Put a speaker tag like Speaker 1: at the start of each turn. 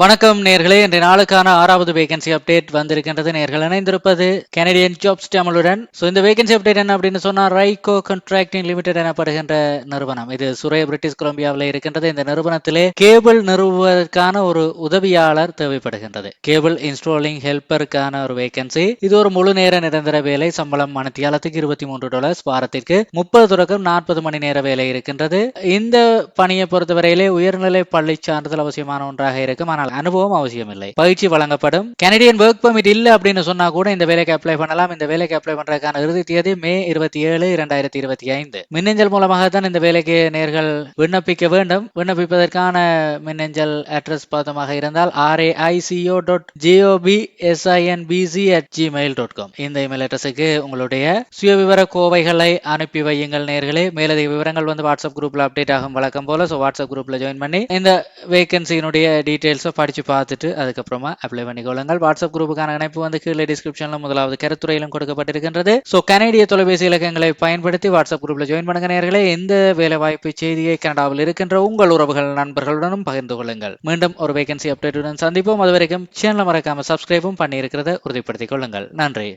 Speaker 1: வணக்கம் நேர்களே. இன்றைய நாளுக்கான ஆறாவது வேகன்சி அப்டேட் வந்திருக்கின்றது. நேர்கள் இணைந்திருப்பது கெனடியன் ஜாப்ஸ் டேமலுடன் ஸோ இந்த வேகன்சி அப்டேட் என்ன அப்படின்னு சொன்னால் ரைகோ கண்ட்ராக்டிங் லிமிடெட் எனப்படுகின்ற நிறுவனம். இது சுரே பிரிட்டிஷ் கொலம்பியாவில் இருக்கின்றது. இந்த நிறுவனத்திலே கேபிள் நிறுவுவதற்கான ஒரு உதவியாளர் தேவைப்படுகின்றது. கேபிள் இன்ஸ்டாலிங் ஹெல்ப்பருக்கான ஒரு வேகன்சி இது ஒரு முழு நேர நிரந்தர வேலை. சம்பளம் மனத்தியாலத்துக்கு இருபத்தி மூன்று டாலர்ஸ் வாரத்திற்கு முப்பது தொடக்கம் நாற்பது மணி நேர வேலை இருக்கின்றது. இந்த பணியை பொறுத்தவரையிலே உயர்நிலை பள்ளி சான்றிதழ் அவசியமான ஒன்றாக இருக்கும். ஆனால் அனுபவம் அவசியம் இல்லை பயிற்சி வழங்கப்படும். கனடியன் ஒர்க் பெர்மிட் இல்ல அப்படின்னு சொன்னா கூட இந்த வேலைக்கு அப்ளை பண்ணலாம். இந்த வேலைக்கு அப்ளை பண்றதுக்கான இறுதி தேதி மே இருபத்தி ஏழு இரண்டாயிரத்தி இருபத்தி ஐந்து. மின்னஞ்சல் மூலமாக தான் இந்த வேலைக்கு நேர்கள் விண்ணப்பிக்க வேண்டும். விண்ணப்பிப்பதற்கான மின்னஞ்சல் அட்ரஸ் பாதமாக இருந்தால் R A I C O dot G O P S I N P C at Gmail dot com இந்த இமெயில் அட்ரஸுக்கு உங்களுடைய சுயவிவர கோவைகளை அனுப்பி வையுங்கள் நேர்களே. மேலதிக விவரங்கள் வந்து வாட்ஸ்அப் குரூப்ல அப்டேட் ஆகும் வழக்கம் போல. ஸோ வாட்ஸ்அப் குரூப்ல ஜாயின் பண்ணி இந்த வேகன்சியினுடைய டீட்டெயில்ஸை படித்து பார்த்துட்டு அதுக்கப்புறமா அப்ளை பண்ணிக்கொள்ளுங்கள் வாட்ஸ்அப் குரூப்புக்கான இணைப்பு வந்து கீழே டிஸ்கிரிப்ஷனில் முதலாவது கருத்துறையிலும் கொடுக்கப்பட்டிருக்கின்றது. ஸோ கனடிய தொலைபேசி இலக்கங்களை பயன்படுத்தி வாட்ஸ்அப் குரூப்பில் ஜாயின் பண்ணுங்க நேர்களே இந்த வேலைவாய்ப்பு செய்தியை கனடாவில் இருக்கின்ற உங்கள் உறவுகள் நண்பர்களுடனும் பகிர்ந்து கொள்ளுங்கள். மீண்டும் ஒரு வேகன்சி அப்டேட்டுடன் சந்திப்போம். அது வரைக்கும் சேனலை மறக்காம சப்ஸ்கிரைபும் பண்ணியிருக்கிறத உறுதிப்படுத்திக் கொள்ளுங்கள். நன்றி.